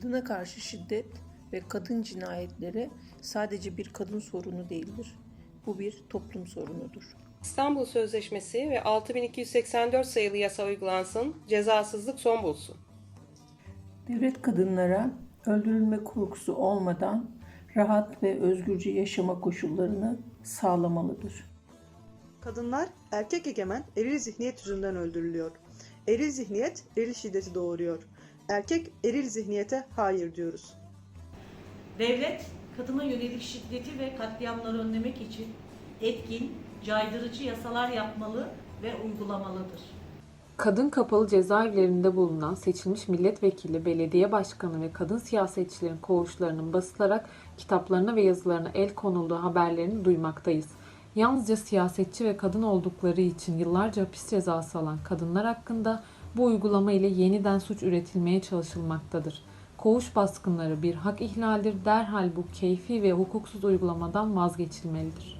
Kadına karşı şiddet ve kadın cinayetleri sadece bir kadın sorunu değildir. Bu bir toplum sorunudur. İstanbul Sözleşmesi ve 6284 sayılı yasa uygulansın, cezasızlık son bulsun. Devlet kadınlara öldürülme korkusu olmadan rahat ve özgürce yaşama koşullarını sağlamalıdır. Kadınlar erkek egemen eril zihniyet yüzünden öldürülüyor. Eril zihniyet eril şiddeti doğuruyor. Erkek eril zihniyete hayır diyoruz. Devlet, kadına yönelik şiddeti ve katliamları önlemek için etkin, caydırıcı yasalar yapmalı ve uygulamalıdır. Kadın kapalı cezaevlerinde bulunan seçilmiş milletvekili, belediye başkanı ve kadın siyasetçilerin koğuşlarının basılarak kitaplarına ve yazılarına el konulduğu haberlerini duymaktayız. Yalnızca siyasetçi ve kadın oldukları için yıllarca hapis cezası alan kadınlar hakkında bu uygulama ile yeniden suç üretilmeye çalışılmaktadır. Koğuş baskınları bir hak ihlaldir. Derhal bu keyfi ve hukuksuz uygulamadan vazgeçilmelidir.